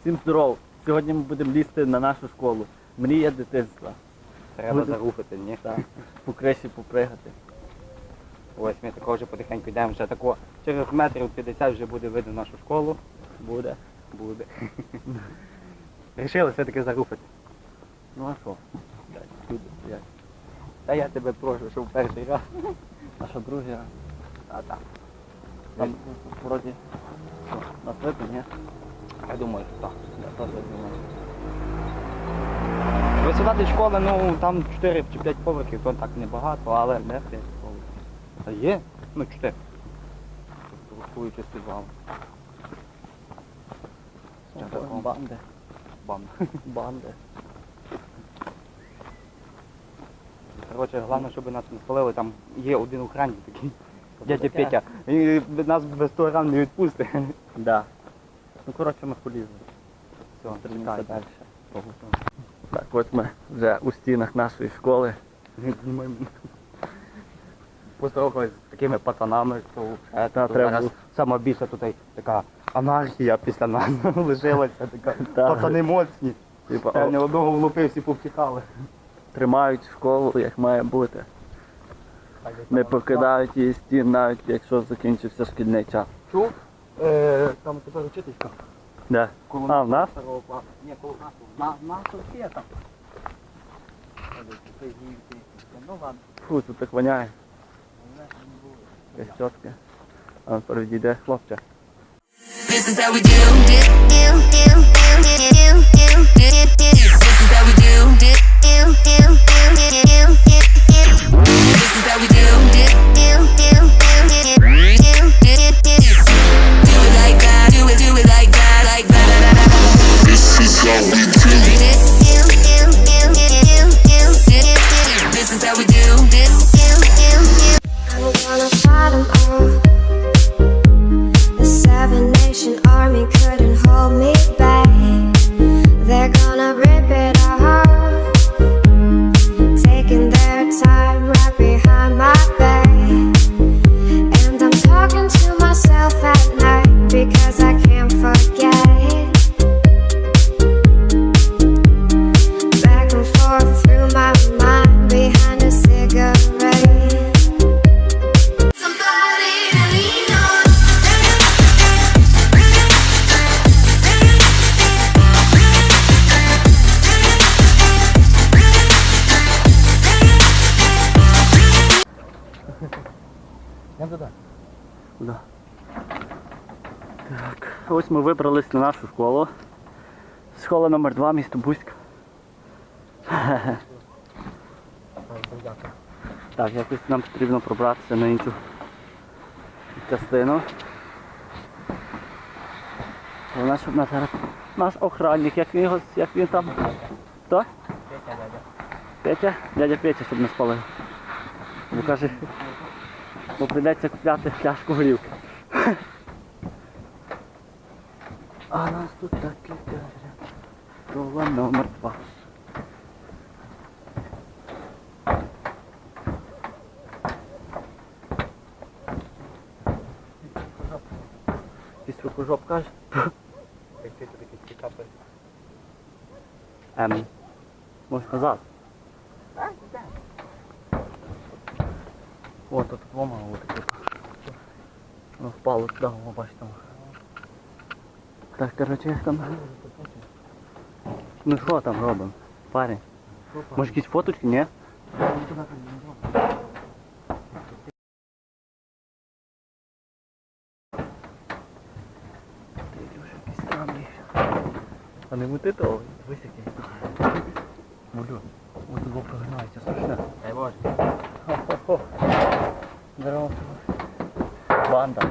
Всім здоров! Сьогодні ми будемо лізти на нашу школу. Мрія дитинства. Треба Буде- зарухати, ні? Так. По криші попригати. Ось ми такого вже потихеньку йдемо, вже тако через метрів 50 вже буде видно нашу школу. Буде. Буде. Рішили все-таки зарухати. Ну а що? Так, Люди стоять. Та я тебе прошу, щоб перший раз. А що другий раз? А так. Там вроді. Що, нас видно, ні? Я думаю, так. Я теж думаю. Висота до школи, ну там 4 чи 5 поверхів, то так небагато, але не 5 поверхів. Та є? Ну 4. Рахуючи з підвалом. Такого? Банди. Банди. Коротше, головне, щоб нас не спалили, там є один охранник такий. Дядя? Петя. Нас без того ран не відпустить. Да. Ну коротше ми полізли. Все, Тримаємося далі. Так, ось ми вже у стінах нашої школи. Поздоровкались з такими пацанами, е, Та, треба зараз було. сама більша тут така анархія після нас лишилася, така Та. пацани моцні. Типа, Та о, не одного влупив, всі повтікали. тримають школу, як має бути. Не покидають її стін, навіть якщо закінчився шкільний час. Чув? Е, там тепер учителька. Де? Коло А, в нас? старого класу. Ні, коло нас. На, нас тут є там. Ну ладно. Фу, тут так воняє. Якась чотка. А ну перейде хлопче. This is how we do. This is how we do. Да. Так, ось ми вибрались на нашу школу. Школа номер 2 місто Бузьк. Так, якось нам потрібно пробратися на іншу частину. Головне, щоб нас зараз наш охранник, як він, його, як він там. Хто? Петя? Дядя Петя, щоб не спалив. Бо каже, бо прийдеться купляти пляшку горілки. А нас тут таки каже. Школа номер два. Якийсь рукожоп каже. Як ти такий цікавий. Ем. Може назад. О, тут вома таке. Воно впало туди, о, бачите. Так, короче, як там. Ну що там робимо? Парень. Може якісь фоточки, ні? А не мути того, ось який. Молю, ось тут прогинається, страшне. Дай Боже. Хо-хо-хо. Здорово. Банда.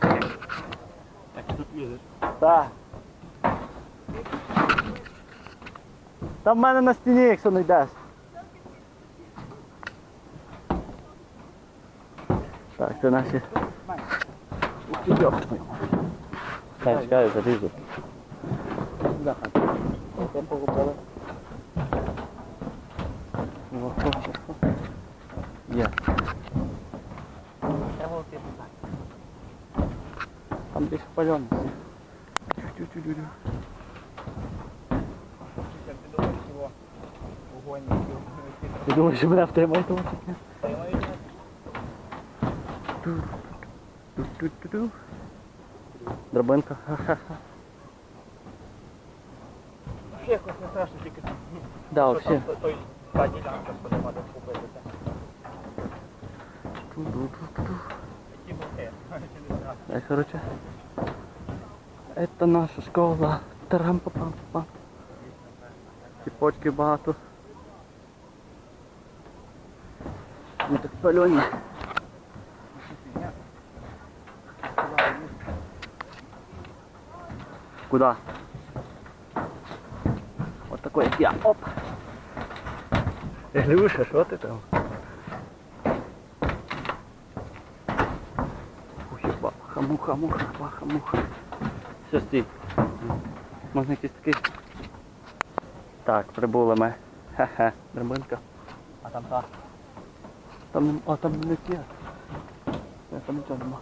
Так ти тут лізеш. Так. Там в мене на стіні, якщо не йдеш. Так, це наші. Чекай, чекай, залізу. Є. Там більше пальоний. Ти думаєш, що мене втримають? Драбинка. Ще якось не страшно, тільки там. Да, вообще. Той та ділянка сподобати побити. Ті боки. чи не страшно. Так, короче. Это наша школа. тарам па пам пам Ціпочки багато. Ми так пальоні. Куда? Вот такой як я. Оп. Ілюша, що ти там? Муха, муха, баха, муха. Все, стій. Можна такий. Так, прибули ми. Хе-хе, драбинка. А там та. Там, а там не є. Там нічого нема.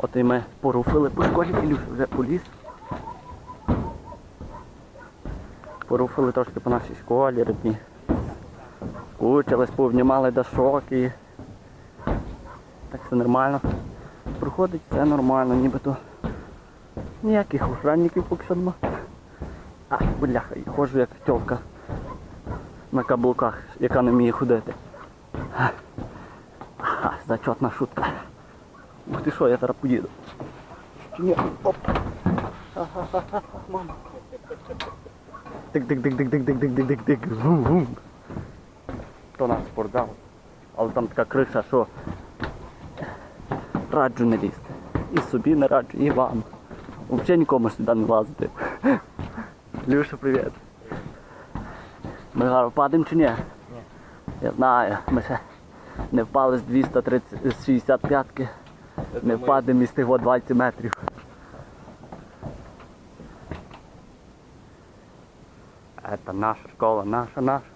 От і ми поруфили по школі, Ілюш вже поліз. Поруфили трошки по нашій школі, рідні. Скучились, повнімали дашок і так все нормально. Проходить все нормально, нібито ніяких охранників поки що нема. А, бляха, і ходжу як тьолка на каблуках, яка не вміє ходити. Ага, зачетна шутка. Ух ти що, я зараз поїду. Чи ні? Оп. Мама. Тик-тик-тик-тик-тик-тик-тик-тик-тик. Гум-гум. То наш спортзал. Але там така криша, що раджу не лізти. І собі не раджу, і вам. Взагалі нікому сюди не лазити. Люша, привіт. Ми гарно падаємо чи ні? Ні. Я знаю, ми ще не впали з 265-ки. Не впадемо із тих 20 метрів. Это наша школа, наша, наша.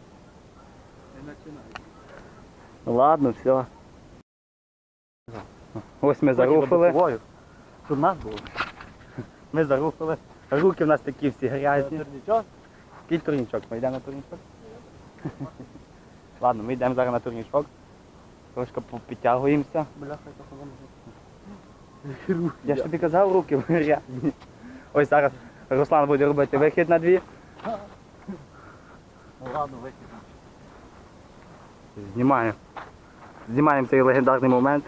Ну ладно, все. Ось ми заруфили. Тут нас було. Ми зарухали. Руки в нас такі всі грязні. Турнічок? Який турнічок? Ми йдемо на турнічок? Ладно, ми йдемо зараз на турнічок. Трошки підтягуємося. Я ж тобі казав, руки грязні. Ось зараз Руслан буде робити вихід на дві. Ну ладно, вихід. Знімаємо. Знімаємо цей легендарний момент.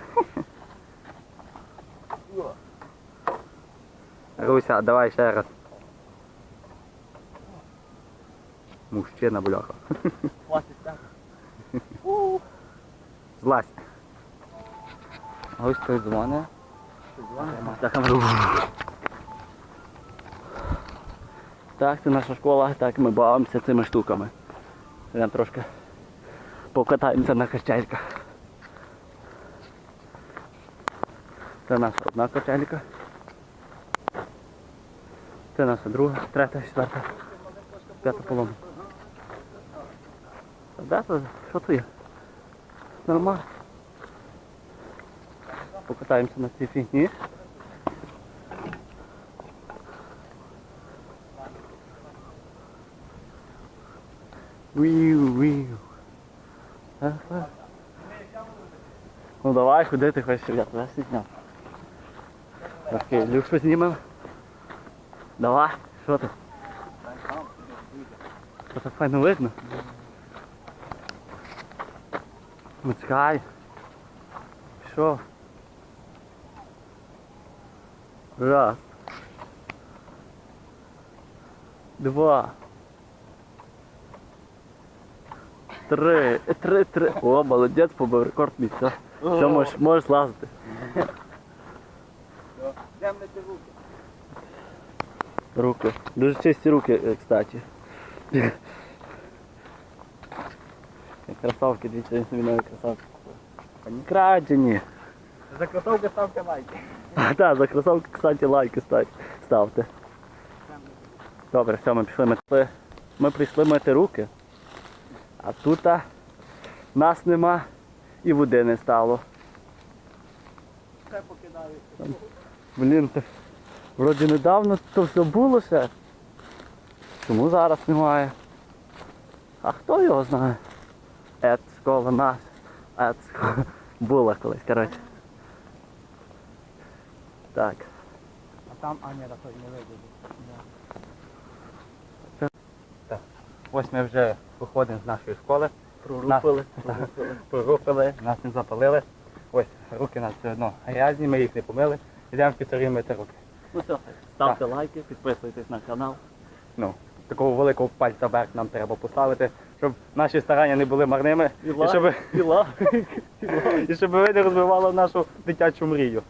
Руся, давай ще раз. Мужчина, бляха. Злазь. Ось той дзвони. Так, це наша школа, так ми бавимося цими штуками. Йдемо трошки покатаємося на качельках. Це наша одна качелька. Це наша друга, третя, четверта, п'ята це? Що це є? Нормально. Покатаємося на цій фігні. Віу, віу. Ну давай, куди ти хочеш, я тебе зняв. Окей, Люшу знімемо. Давай, що ти? Що так файно видно? Чекай. Що? Раз. Два. Три. Три, три. О, молодець, побив рекорд мій. Все, можеш, можеш лазити. Руки. Руки. Дуже чисті руки, е, кстати. Кросовки, дивіться, він собі нові кросовки. Крадені. За кросовки ставте лайки. А, так, за кросовки, кстати, лайки ставте. Добре, все, ми пішли мити. Ми прийшли мити руки. А тут а, нас нема і води не стало. Все покидаю. Блін, так вроді недавно то все було ще. Чому зараз немає? А хто його знає? Наш. Ед школа. Була колись, коротше. Так. А там, а ні, так не вийде. Так. Ось ми вже виходимо з нашої школи. Прорупили. Порухали, нас не запалили. Ось руки у нас все одно грязні, ми їх не помили. Йдемо в піцерію мити руки. Ну все, ставте лайки, підписуйтесь на канал. Ну, такого великого пальця вверх нам треба поставити, щоб наші старання не були марними І і щоб, і і щоб ви не розбивали нашу дитячу мрію.